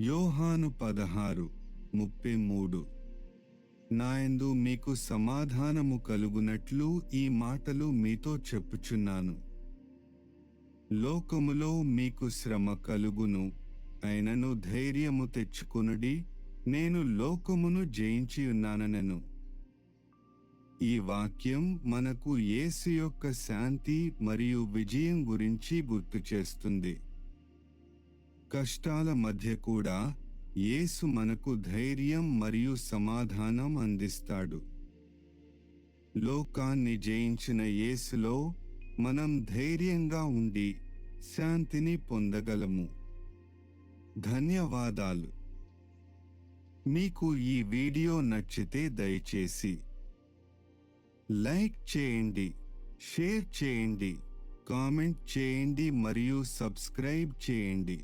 యోహాను పదహారు ముప్పై మూడు. నాయందు మీకు సమాధానము కలుగునట్లు ఈ మాటలు మీతో చెప్పుచున్నాను. లోకములో మీకు శ్రమ కలుగును అయినను ధైర్యము తెచ్చుకునుడి నేను లోకమును జయించి ఉన్నాననను. ఈ వాక్యం మనకు యేసు యొక్క శాంతి మరియు విజయం గురించి గుర్తు చేస్తుంది. కష్టాల మధ్య కూడా యేసు మనకు ధైర్యం మరియు సమాధానం అందిస్తాడు. లోకాన్ని జయించిన యేసులో మనం ధైర్యంగా ఉండి శాంతిని పొందగలము. ధన్యవాదాలు. మీకు ఈ వీడియో నచ్చితే దయచేసి లైక్ చేయండి షేర్ చేయండి కామెంట్ చేయండి మరియు సబ్స్క్రైబ్ చేయండి.